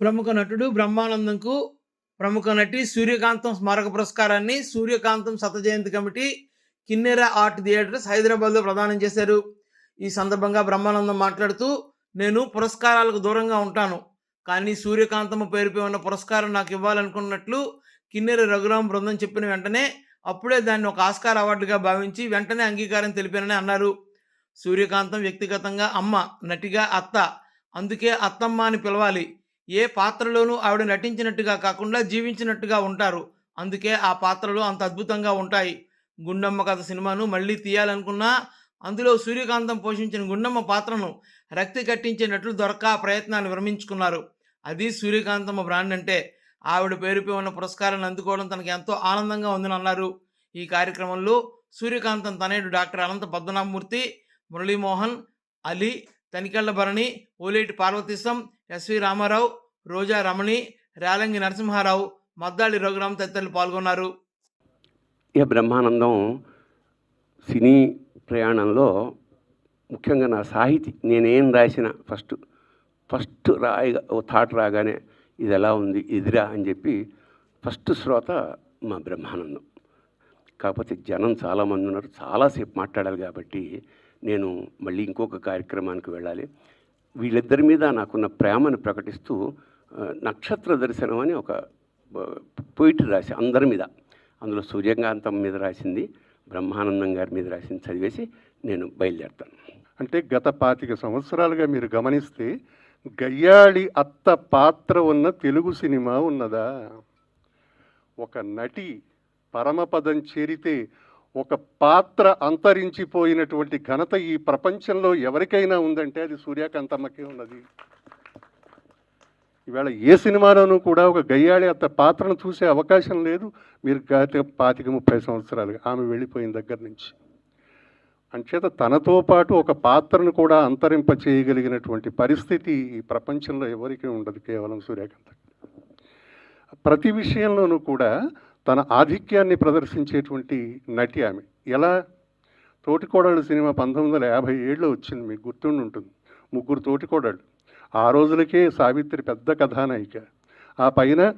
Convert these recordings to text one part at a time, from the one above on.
ప్రముఖ నటుడు బ్రహ్మానందంకు ప్రముఖ నటి సూర్యకాంతం స్మారక పురస్కారాన్ని సూర్యకాంతం శత జయంతి కమిటీ కిన్నెర ఆర్ట్ థియేటర్స్ హైదరాబాద్లో ప్రదానం చేశారు. ఈ సందర్భంగా బ్రహ్మానందం మాట్లాడుతూ నేను పురస్కారాలకు దూరంగా ఉంటాను కానీ సూర్యకాంతమ్మ పేరుపై ఉన్న పురస్కారం నాకు ఇవ్వాలనుకున్నట్లు కిన్నెర రఘురామ బృందం చెప్పిన వెంటనే అప్పుడే దాన్ని ఒక ఆస్కార్ అవార్డుగా భావించి వెంటనే అంగీకారం తెలిపానని అన్నారు. సూర్యకాంతం వ్యక్తిగతంగా అమ్మ నటిగా అత్త అందుకే అత్తమ్మ అని పిలవాలి. ఏ పాత్రలోనూ ఆవిడ నటించినట్టుగా కాకుండా జీవించినట్టుగా ఉంటారు. అందుకే ఆ పాత్రలు అంత అద్భుతంగా ఉంటాయి. గుండమ్మ కథ సినిమాను మళ్ళీ తీయాలనుకున్నా అందులో సూర్యకాంతం పోషించిన గుండమ్మ పాత్రను రక్తి కట్టించేటట్లు దొరక ప్రయత్నాన్ని విరమించుకున్నారు. అది సూర్యకాంతమ్మ బ్రాండ్ అంటే ఆవిడ పేరుపై ఉన్న పురస్కారాన్ని అందుకోవడం తనకు ఎంతో ఆనందంగా ఉందని అన్నారు ఈ కార్యక్రమంలో సూర్యకాంతం తనయుడు డాక్టర్ అనంత పద్మనాభమూర్తి మురళీమోహన్ అలీ తనికెళ్ళ భరణి ఓలేటి పార్వతీశం ఎస్వి రామారావు రోజా రమణి రేలంగి నరసింహారావు మద్దాళి రఘురామ్ తదితరులు పాల్గొన్నారు. ఇక బ్రహ్మానందం సినీ ప్రయాణంలో ముఖ్యంగా నా సాహితీ నేనేం రాసిన ఫస్ట్ ఫస్ట్ రాయగా ఓ థాట్ రాగానే ఇది ఎలా ఉంది ఇదిరా అని చెప్పి ఫస్ట్ శ్రోత మా బ్రహ్మానందం. కాకపోతే జనం చాలామంది ఉన్నారు చాలాసేపు మాట్లాడాలి కాబట్టి నేను మళ్ళీ ఇంకొక కార్యక్రమానికి వెళ్ళాలి. వీళ్ళిద్దరి మీద నాకున్న ప్రేమను ప్రకటిస్తూ నక్షత్ర దర్శనం అని ఒక పోయిటరీ రాసి అందరి మీద. అందులో సూర్యకాంతం మీద రాసింది బ్రహ్మానందం గారి మీద రాసింది చదివేసి నేను బయలుదేరుతాను. అంటే గత పాతిక సంవత్సరాలుగా మీరు గమనిస్తే గయ్యాళి అత్త పాత్ర ఉన్న తెలుగు సినిమా ఉన్నదా? ఒక నటి పరమపదం చేరితే ఒక పాత్ర అంతరించిపోయినటువంటి ఘనత ఈ ప్రపంచంలో ఎవరికైనా ఉందంటే అది సూర్యకాంతమ్మకే ఉన్నది. ఇవాళ ఏ సినిమాలోనూ కూడా ఒక గయ్యాళి అత్త పాత్రను చూసే అవకాశం లేదు. మీరు గత పాతిక ముప్పై సంవత్సరాలుగా ఆమె వెళ్ళిపోయిన దగ్గర నుంచి. అంచేత తనతో పాటు ఒక పాత్రను కూడా అంతరింప చేయగలిగినటువంటి పరిస్థితి ఈ ప్రపంచంలో ఎవరికీ ఉండదు కేవలం సూర్యకాంత్. ప్రతి విషయంలోనూ కూడా తన ఆధిక్యాన్ని ప్రదర్శించేటువంటి నటి ఆమె. ఎలా? తోటికోడళ్ళు సినిమా పంతొమ్మిది వందల యాభై ఏడులో వచ్చింది మీకు గుర్తుండి ఉంటుంది ముగ్గురు తోటికోడళ్ళు. ఆ రోజులకే సావిత్రి పెద్ద కథానాయిక. ఆ పైన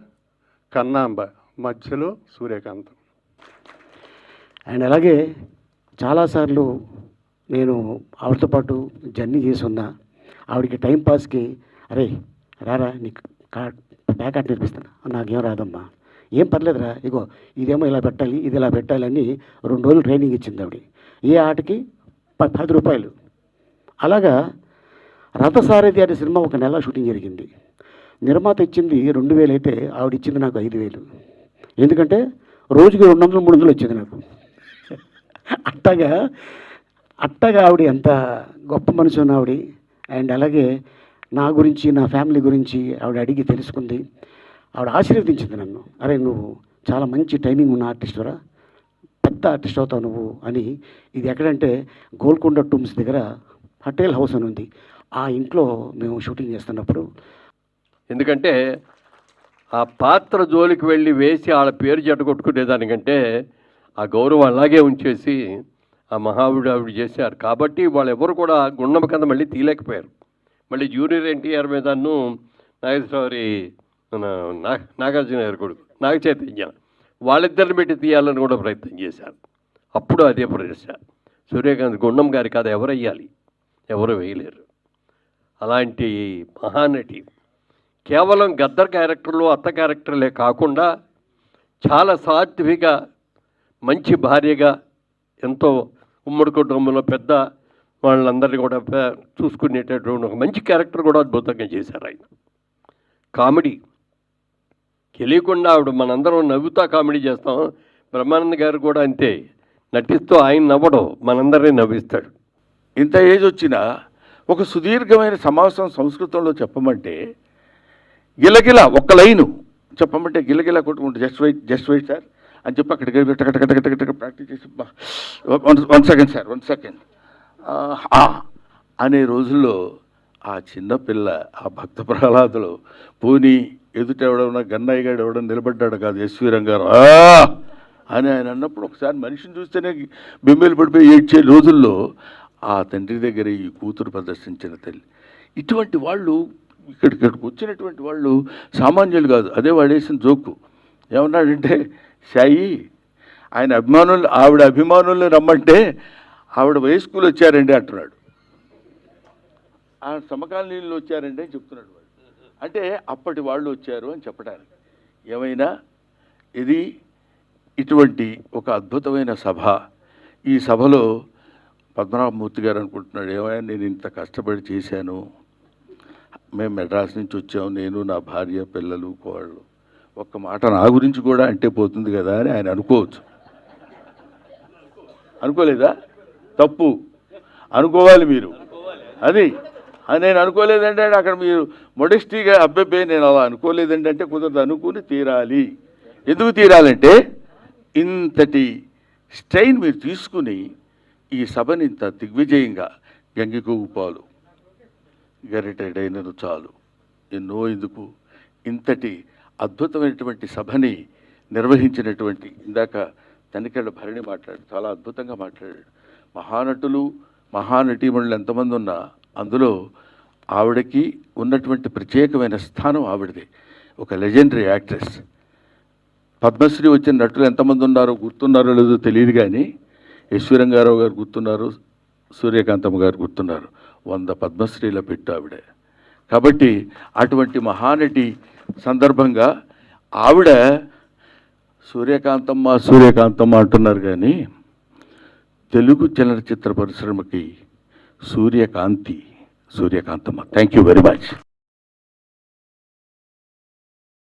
కన్నాంబ మధ్యలో సూర్యకాంతం. అండ్ అలాగే చాలాసార్లు నేను ఆవిడతో పాటు జర్నీ చేసి ఉన్నా. ఆవిడకి టైంపాస్కి అరే రారా నీకు కా ప్యాకెట్ నేర్పిస్తాను నాకేం రాదమ్మా. ఏం పర్లేదురా ఇగో ఇదేమో ఇలా పెట్టాలి ఇది ఇలా పెట్టాలని రెండు రోజులు ట్రైనింగ్ ఇచ్చింది ఆవిడ. ఏ ఆటకి ప- పది రూపాయలు. అలాగా రథసారథి అనే సినిమా ఒక నెల షూటింగ్ జరిగింది. నిర్మాత ఇచ్చింది రెండు వేలు అయితే ఆవిడ ఇచ్చింది నాకు ఐదు వేలు. ఎందుకంటే రోజుకి రెండు వందలు మూడు వందలు వచ్చింది నాకు. అట్టగా అట్టగా ఆవిడ ఎంత గొప్ప మనిషి ఉన్న ఆవిడ. అండ్ అలాగే నా గురించి నా ఫ్యామిలీ గురించి ఆవిడ అడిగి తెలుసుకుంది. ఆవిడ ఆశీర్వదించింది నన్ను. అరే నువ్వు చాలా మంచి టైమింగ్ ఉన్న ఆర్టిస్టురా పెద్ద ఆర్టిస్ట్ అవుతావు నువ్వు అని. ఇది ఎక్కడంటే గోల్కొండ టూమ్స్ దగ్గర హటేల్ హౌస్ అని ఉంది. ఆ ఇంట్లో మేము షూటింగ్ చేస్తున్నప్పుడు ఎందుకంటే ఆ పాత్ర జోలికి వెళ్ళి వేసి వాళ్ళ పేరు జడగొట్టుకునేదానికంటే ఆ గౌరవం అలాగే ఉంచేసి ఆ మహావిడు ఆవిడ చేశారు. కాబట్టి వాళ్ళెవరు కూడా గుండం కింద మళ్ళీ తీయలేకపోయారు. మళ్ళీ జూనియర్ ఎన్టీఆర్ మీదను నాగేశ్వరి మన నా నాగార్జున గారు కొడుకు నాగ చైతన్య వాళ్ళిద్దరిని పెట్టి తీయాలని కూడా ప్రయత్నం చేశారు. అప్పుడు అదే ప్రదర్శన. సూర్యకాంత్ గుండం గారి కథ ఎవరు వేయాలి ఎవరు వేయలేరు. అలాంటి మహానటి. కేవలం గద్దర్ క్యారెక్టర్లు అత్త క్యారెక్టర్లే కాకుండా చాలా సాత్విక మంచి భార్యగా ఎంతో ఉమ్మడి కుటుంబంలో పెద్ద వాళ్ళందరినీ కూడా చూసుకునేటటువంటి ఒక మంచి క్యారెక్టర్ కూడా అద్భుతంగా చేశారు ఆయన. కామెడీ. తెలియకుండా ఆవిడ మనందరం నవ్వుతా కామెడీ చేస్తాం. బ్రహ్మానంద గారు కూడా అంతే. నటిస్తూ ఆయన నవ్వడం మనందరినీ నవ్విస్తాడు. ఇంత ఏజ్ వచ్చినా ఒక సుదీర్ఘమైన సమావేశం సంస్కృతంలో చెప్పమంటే గిలగిల ఒక్క లైను చెప్పమంటే గిలగిల కొట్టుకుంటే just wait just wait sir. అని చెప్పి అక్కడికి వెళ్ళి ప్రాక్టీస్ చేసి one second sir one second. అనే రోజుల్లో ఆ చిన్నపిల్ల ఆ భక్త ప్రహ్లాదులు పోనీ ఎదుట ఎవడన్నా గన్నయ్య గారు ఎవడన్నా నిలబడ్డాడు కాదు ఎస్వి రంగారు అని ఆయన అన్నప్పుడు ఒకసారి మనిషిని చూస్తేనే బెంబేలు పడిపోయి ఏడ్చే రోజుల్లో ఆ తండ్రి దగ్గర ఈ కూతురు ప్రదర్శించిన తల్లి. ఇటువంటి వాళ్ళు ఇక్కడ ఇక్కడికి వచ్చినటువంటి వాళ్ళు సామాన్యులు కాదు. అదే వాడేసిన జోకు. ఏమన్నాడంటే సాయి ఆయన అభిమానులు ఆవిడ అభిమానుల్ని రమ్మంటే ఆవిడ వయస్కులు వచ్చారండి అంటున్నాడు. ఆ సమకాలీనులు వచ్చారండి అని చెప్తున్నాడు వాడు. అంటే అప్పటి వాళ్ళు వచ్చారు అని చెప్పడానికి. ఏమైనా? ఇది ఇటువంటి ఒక అద్భుతమైన సభ. ఈ సభలో పద్మనాభమూర్తి గారు అనుకుంటున్నాడు ఏమైనా నేను ఇంత కష్టపడి చేశాను. మేము మెడ్రాస్ నుంచి వచ్చాము నేను నా భార్య పిల్లలు కోళ్ళు ఒక్క మాట నా గురించి కూడా అంటే పోతుంది కదా అని ఆయన అనుకోవచ్చు. అనుకోలేదా? తప్పు. అనుకోవాలి మీరు. అది. నేను అనుకోలేదంటే అక్కడ మీరు మొడెస్టీగా అబ్బాయి నేను అలా అనుకోలేదండి అంటే కుదరదు. అనుకుని తీరాలి. ఎందుకు తీరాలంటే ఇంతటి స్ట్రెయిన్ మీరు తీసుకుని ఈ సభని ఇంత దిగ్విజయంగా గంగికూపాలు పాలు గరిటెడైనను చాలు. ఎన్నో ఎందుకు? ఇంతటి అద్భుతమైనటువంటి సభని నిర్వహించినటువంటి ఇందాక తనికెళ్ళ భరణి మాట్లాడు చాలా అద్భుతంగా మాట్లాడాడు. మహానటులు మహానటీమణులు ఎంతమంది ఉన్నా అందులో ఆవిడకి ఉన్నటువంటి ప్రత్యేకమైన స్థానం ఆవిడది. ఒక లెజెండరీ యాక్ట్రెస్. పద్మశ్రీ వచ్చిన నటులు ఎంతమంది ఉన్నారో గుర్తున్నారో లేదో తెలియదు కానీ యశ్వరంగారావు గారు గుర్తున్నారు సూర్యకాంతమ్మ గారు గుర్తున్నారు. వంద పద్మశ్రీల పెట్టు ఆవిడ. కాబట్టి అటువంటి మహానటి సందర్భంగా ఆవిడ సూర్యకాంతమ్మ సూర్యకాంతమ్మ అంటున్నారు కానీ తెలుగు చలనచిత్ర పరిశ్రమకి Suryakanthi Suryakanthamma. Thank you very much